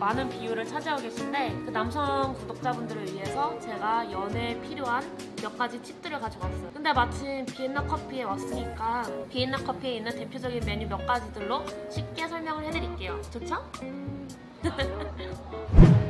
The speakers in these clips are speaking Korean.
많은 비율을 차지하고 계신데 그 남성 구독자분들을 위해서 제가 연애에 필요한 몇 가지 팁들을 가져왔어요. 근데 마침 비엔나 커피에 왔으니까 비엔나 커피에 있는 대표적인 메뉴 몇 가지들로 쉽게 설명을 해드릴게요. 좋죠?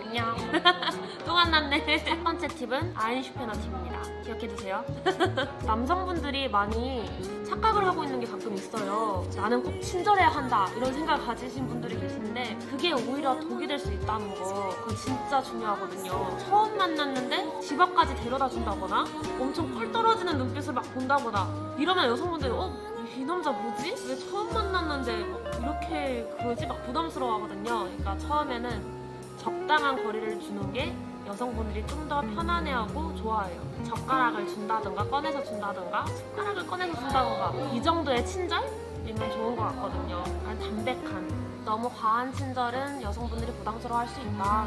안녕. 또 만났네. 첫 번째 팁은 아인슈페너 팁입니다. 기억해두세요. 남성분들이 많이 착각을 하고 있는 게 가끔 있어요. 나는 꼭 친절해야 한다. 이런 생각을 가지신 분들이 계신데 그게 오히려 독이 될 수 있다는 거. 그거 진짜 중요하거든요. 처음 만났는데 집 앞까지 데려다 준다거나 엄청 펄 떨어지는 눈빛을 막 본다거나 이러면 여성분들이 어? 이 남자 뭐지? 왜 처음 만났는데 막 이렇게 그러지? 막 부담스러워 하거든요. 그러니까 처음에는 적당한 거리를 주는 게 여성분들이 좀 더 편안해하고 좋아해요. 젓가락을 준다든가 꺼내서 준다든가 숟가락을 꺼내서 준다든가 이 정도의 친절이면 좋은 것 같거든요. 약간 담백한 너무 과한 친절은 여성분들이 부담스러워할 수 있다.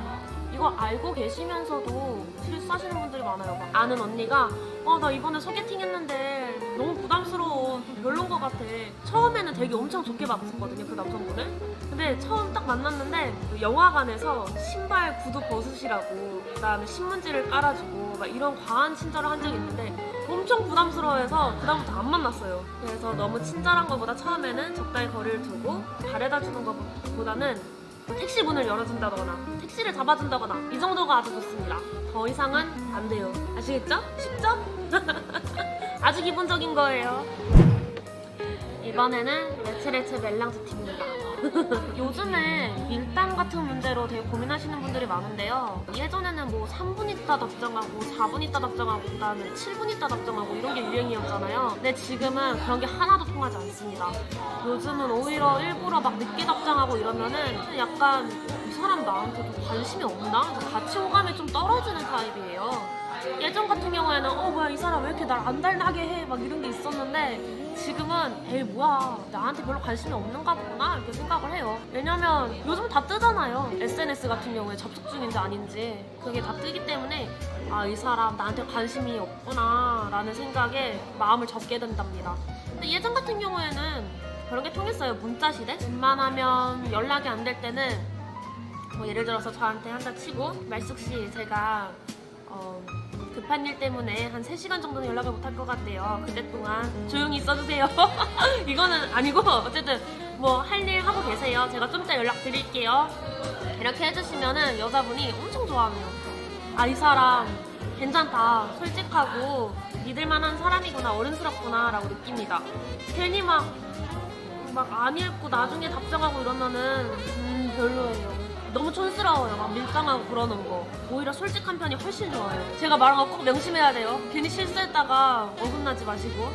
이거 알고 계시면서도 실수하시는 분들이 많아요. 막 아는 언니가 어 나 이번에 소개팅 했는데 너무 부담스러워 좀 별론 것 같아. 처음에는 되게 엄청 좋게 봤었거든요 그 남성분을. 근데 처음 딱 만났는데 그 영화관에서 신발 구두 벗으시라고 그다음에 신문지를 깔아주고 막 이런 과한 친절을 한 적이 있는데 엄청 부담스러워해서 그다음부터 안 만났어요. 그래서 너무 친절한 것보다 처음에는 적당히 거리를 두고 바래다 주는 것보다는 택시 문을 열어준다거나 택시를 잡아준다거나 이 정도가 아주 좋습니다. 더 이상은 안 돼요. 아시겠죠? 쉽죠? 아주 기본적인 거예요. 이번에는 레츠레츠 멜랑스 팁입니다. 요즘에 밀당 같은 문제로 되게 고민하시는 분들이 많은데요. 예전에는 뭐 3분 있다 답장하고 4분 있다 답장하고 그다음에 7분 있다 답장하고 이런 게 유행이었잖아요. 근데 지금은 그런 게 하나도 통하지 않습니다. 요즘은 오히려 일부러 막 늦게 답장하고 이러면은 약간 이 사람 나한테 좀 관심이 없나? 같이 호감이 좀 떨어지는 타입이에요. 예전 같은 경우에는 어 뭐야 이 사람 왜 이렇게 날 안 달나게 해? 막 이런 게 있었는데 지금은 에이 뭐야 나한테 별로 관심이 없는가 보구나 이렇게 생각을 해요. 왜냐면 요즘 다 뜨잖아요. SNS 같은 경우에 접속 중인지 아닌지 그게 다 뜨기 때문에 아 이 사람 나한테 관심이 없구나 라는 생각에 마음을 접게 된답니다. 근데 예전 같은 경우에는 그런 게 통했어요. 문자 시대? 웬만하면 연락이 안 될 때는 뭐 예를 들어서 저한테 한다 치고 말숙 씨 제가 어, 급한 일 때문에 한 3시간 정도는 연락을 못 할 것 같대요. 그때 동안 조용히 있어주세요. 이거는 아니고 어쨌든 뭐 할 일 하고 계세요. 제가 좀 이따 연락 드릴게요. 이렇게 해주시면은 여자분이 엄청 좋아해요. 아 이 사람 괜찮다. 솔직하고 믿을만한 사람이구나. 어른스럽구나. 라고 느낍니다. 괜히 막 막 안 읽고 나중에 답장하고 이러면은 음 별로예요. 너무 촌스러워요. 막 밀당하고 그러는 거. 오히려 솔직한 편이 훨씬 좋아요. 제가 말한 거 꼭 명심해야 돼요. 괜히 실수했다가 어긋나지 마시고.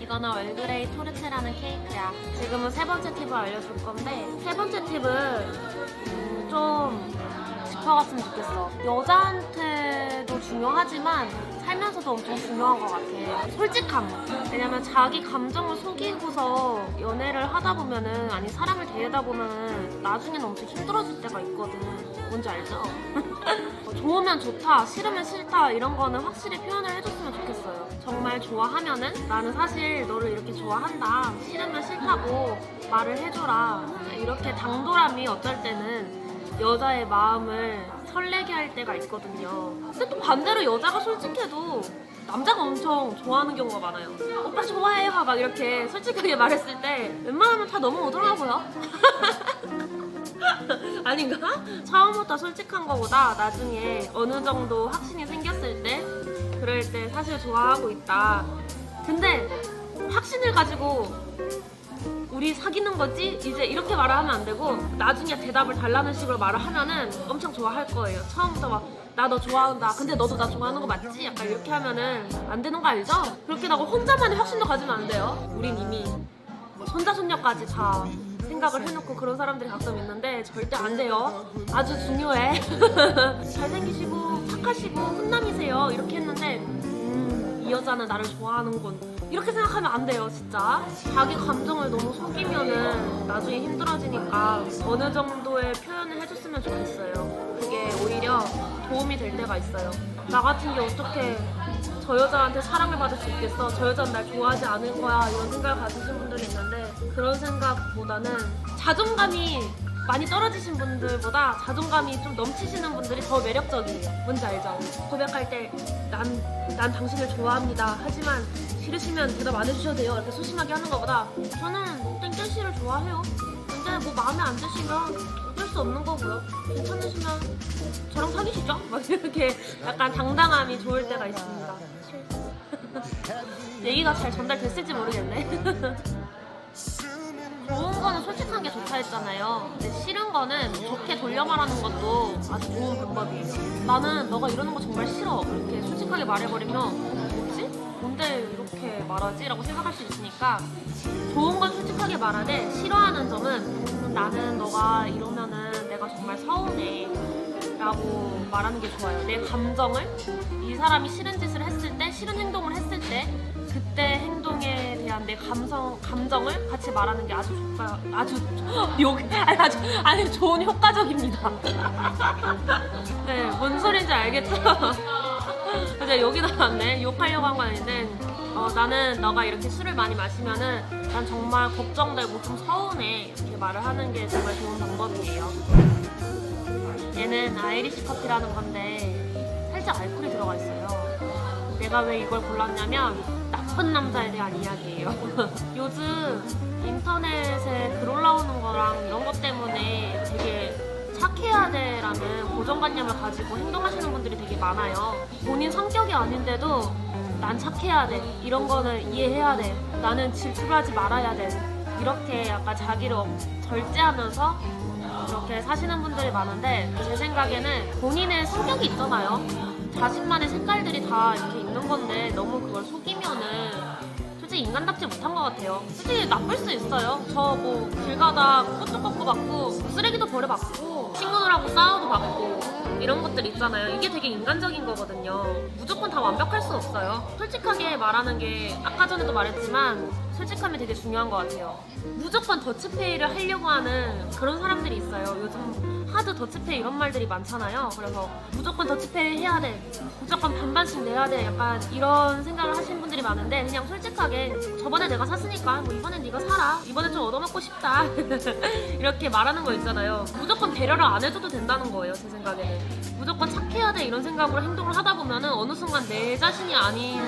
이거는 얼그레이 토르테라는 케이크야. 지금은 세 번째 팁을 알려줄 건데 세 번째 팁은 음, 좀 짚어갔으면 좋겠어. 여자한테도 중요하지만 살면서도 엄청 중요한 것 같아. 솔직함. 왜냐면 자기 감정을 속이고서 연애를 하다 보면은 아니 사람을 대하다 보면은 나중에는 엄청 힘들어질 때가 있거든. 뭔지 알죠? 좋으면 좋다, 싫으면 싫다 이런 거는 확실히 표현을 해줬으면 좋겠어요. 정말 좋아하면은 나는 사실 너를 이렇게 좋아한다. 싫으면 싫다고 말을 해줘라. 이렇게 당돌함이 어쩔 때는 여자의 마음을 설레게 할 때가 있거든요. 근데 또 반대로 여자가 솔직해도 남자가 엄청 좋아하는 경우가 많아요. 오빠 좋아해요. 막 이렇게 솔직하게 말했을 때 웬만하면 다 넘어오더라고요. 아닌가? 처음부터 솔직한 거보다 나중에 어느 정도 확신이 생겼을 때 그럴 때 사실 좋아하고 있다. 근데 확신을 가지고 우리 사귀는 거지? 이제 이렇게 말을 하면 안 되고 나중에 대답을 달라는 식으로 말을 하면은 엄청 좋아할 거예요. 처음부터 막 나 너 좋아한다. 근데 너도 나 좋아하는 거 맞지? 약간 이렇게 하면은 안 되는 거 알죠? 그렇게 나고 혼자만의 확신도 가지면 안 돼요. 우린 이미 뭐 손자 손녀까지 다 생각을 해놓고 그런 사람들이 가끔 있는데 절대 안 돼요. 아주 중요해. 잘생기시고 착하시고 훈남이세요. 이렇게 했는데 음, 이 여자는 나를 좋아하는군. 이렇게 생각하면 안 돼요, 진짜. 자기 감정을 너무 속이면은 나중에 힘들어지니까 어느 정도의 표현을 해줬으면 좋겠어요. 그게 오히려 도움이 될 때가 있어요. 나 같은 게 어떻게 저 여자한테 사랑을 받을 수 있겠어? 저 여자는 날 좋아하지 않을 거야. 이런 생각을 가지신 분들이 있는데 그런 생각보다는 자존감이 많이 떨어지신 분들보다 자존감이 좀 넘치시는 분들이 더 매력적이에요. 뭔지 알죠? 고백할 때 난 난 당신을 좋아합니다. 하지만 싫으시면 대답 안 해주셔도 돼요. 이렇게 소심하게 하는 것보다 저는 땡땡 씨를 좋아해요. 근데 뭐 마음에 안 드시면 어쩔 수 없는 거고요. 괜찮으시면 저랑 사귀시죠? 막 이렇게 약간 당당함이 좋을 때가 있습니다. 얘기가 잘 전달됐을지 모르겠네. 거는 솔직한 게 좋다 했잖아요. 근데 싫은 거는 좋게 돌려 말하는 것도 아주 좋은 방법이에요. 나는 너가 이러는 거 정말 싫어. 이렇게 솔직하게 말해버리면 뭐지? 뭔데 이렇게 말하지? 라고 생각할 수 있으니까 좋은 건 솔직하게 말하되 싫어하는 점은 나는 너가 이러면은 내가 정말 서운해. 라고 말하는 게 좋아요. 내 감정을 이 사람이 싫은 짓을 했을 때, 싫은 행동을 했을 때, 대한 내 감성, 감정을 같이 말하는 게 아주 좋가, 아주, 욕, 아니, 아주, 아니, 좋은 효과적입니다. 네, 뭔 소리인지 알겠죠? 이제 여기 나왔네. 욕하려고 한 건 아닌데, 어, 나는 너가 이렇게 술을 많이 마시면은 난 정말 걱정되고 좀 서운해. 이렇게 말을 하는 게 정말 좋은 방법이에요. 얘는 아이리시 커피라는 건데 살짝 알코올이 들어가 있어요. 내가 왜 이걸 골랐냐면 나쁜 남자에 대한 이야기예요. 요즘 인터넷에 글 올라오는 거랑 이런 것 때문에 되게 착해야 돼라는 고정관념을 가지고 행동하시는 분들이 되게 많아요. 본인 성격이 아닌데도 난 착해야 돼. 이런 거는 이해해야 돼. 나는 질투를 하지 말아야 돼. 이렇게 약간 자기를 절제하면서 이렇게 사시는 분들이 많은데 제 생각에는 본인의 성격이 있잖아요. 자신만의 색깔들이 다 이렇게 있는 건데 너무 그걸 속이면은 솔직히 인간답지 못한 것 같아요. 솔직히 나쁠 수 있어요. 저 뭐 길 가다 꽃도 꺾고 받고 쓰레기도 버려받고 친구들하고 싸워도 받고 이런 것들 있잖아요. 이게 되게 인간적인 거거든요. 무조건 다 완벽할 수 없어요. 솔직하게 말하는 게 아까 전에도 말했지만 솔직함이 되게 중요한 것 같아요. 무조건 더치페이를 하려고 하는 그런 사람들이 있어요. 요즘 하드 더치페이 이런 말들이 많잖아요. 그래서 무조건 더치페이 해야 돼. 무조건 반반씩 내야 돼. 약간 이런 생각을 하시는 분들이 많은데 그냥 솔직하게 저번에 내가 샀으니까 뭐 이번엔 네가 사라. 이번에 좀 얻어먹고 싶다. 이렇게 말하는 거 있잖아요. 무조건 배려를 안 해줘도 된다는 거예요. 제 생각에는. 무조건 착해야 돼 이런 생각으로 행동을 하다 보면은 어느 순간 내 자신이 아닌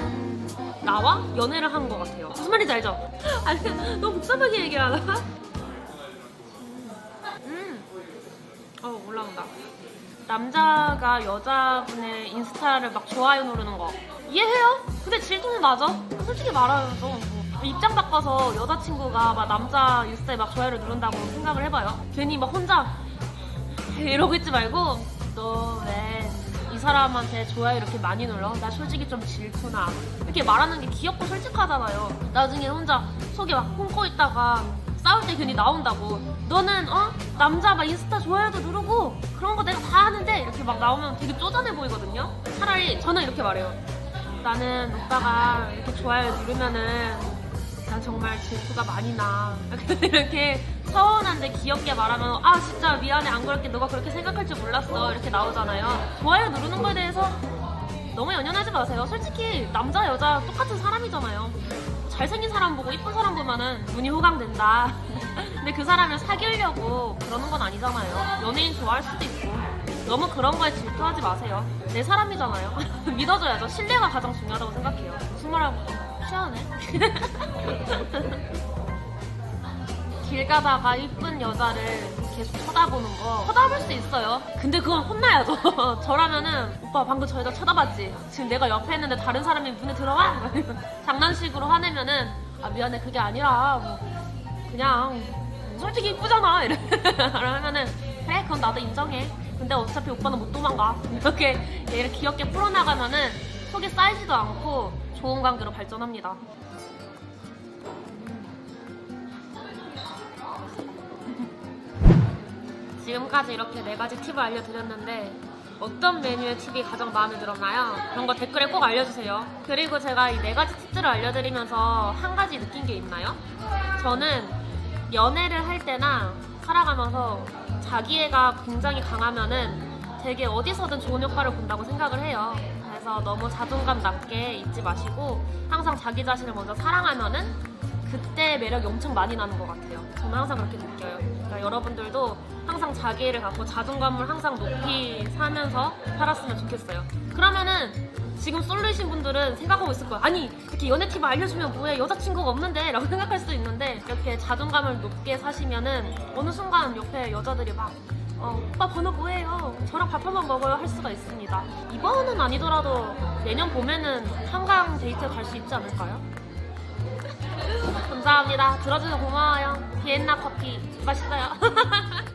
나와 연애를 한 것 같아요. 무슨 말인지 알죠? 아니, 너무 복잡하게 얘기를 하나? 어, 올라온다. 남자가 여자분의 인스타를 막 좋아요 누르는 거 이해해요? 근데 질투는 나죠? 솔직히 말하면서 뭐 입장 바꿔서 여자친구가 막 남자 인스타에 막 좋아요를 누른다고 생각을 해봐요. 괜히 막 혼자 이러고 있지 말고 너 왜 이 사람한테 좋아요 이렇게 많이 눌러? 나 솔직히 좀 질투나 이렇게 말하는 게 귀엽고 솔직하잖아요 나중에 혼자 속에 막 품고 있다가 싸울 때 괜히 나온다고 너는 어? 남자 막 인스타 좋아요도 누르고 그런 거 내가 다 하는데 이렇게 막 나오면 되게 쪼잔해 보이거든요 차라리 저는 이렇게 말해요 나는 오빠가 이렇게 좋아요 누르면은 난 정말 질투가 많이 나. 이렇게 서운한데 귀엽게 말하면 아 진짜 미안해 안 그럴게 너가 그렇게 생각할 줄 몰랐어 이렇게 나오잖아요. 좋아요 누르는 거에 대해서 너무 연연하지 마세요. 솔직히 남자 여자 똑같은 사람이잖아요. 잘생긴 사람 보고 이쁜 사람 보면은 눈이 호강된다. 근데 그 사람을 사귀려고 그러는 건 아니잖아요. 연예인 좋아할 수도 있고. 너무 그런 거에 질투하지 마세요. 내 사람이잖아요. 믿어줘야죠. 신뢰가 가장 중요하다고 생각해요. 무슨 말하고 시원해. 길 가다가 이쁜 여자를 계속 쳐다보는 거 쳐다볼 수 있어요. 근데 그건 혼나야죠. 저라면은 오빠 방금 저 여자 쳐다봤지. 지금 내가 옆에 있는데 다른 사람이 눈에 들어와? 장난식으로 화내면은 아 미안해 그게 아니라 뭐 그냥 솔직히 이쁘잖아 이래. 그러면은 그래 그건 나도 인정해. 근데 어차피 오빠는 못 도망가. 이렇게 얘를 귀엽게 풀어나가면은 속이 쌓이지도 않고 좋은 관계로 발전합니다. 지금까지 이렇게 네 가지 팁을 알려드렸는데 어떤 메뉴의 팁이 가장 마음에 들었나요? 그런 거 댓글에 꼭 알려주세요. 그리고 제가 이 네 가지 팁들을 알려드리면서 한 가지 느낀 게 있나요? 저는 연애를 할 때나 살아가면서 자기애가 굉장히 강하면은 되게 어디서든 좋은 효과를 본다고 생각을 해요. 그래서 너무 자존감 낮게 있지 마시고 항상 자기 자신을 먼저 사랑하면은 그때 매력이 엄청 많이 나는 것 같아요. 저는 항상 그렇게 느껴요. 그러니까 여러분들도 항상 자기를 갖고 자존감을 항상 높이 사면서 살았으면 좋겠어요. 그러면은 지금 솔로이신 분들은 생각하고 있을 거예요. 아니 이렇게 연애 팁 알려주면 뭐해 여자친구가 없는데 라고 생각할 수도 있는데 이렇게 자존감을 높게 사시면은 어느 순간 옆에 여자들이 막 어, 오빠 번호 뭐예요? 저랑 밥 한번 먹어요 할 수가 있습니다. 이번은 아니더라도 내년 봄에는 한강 데이트 갈 수 있지 않을까요? 감사합니다. 들어주셔서 고마워요. 비엔나 커피 맛있어요.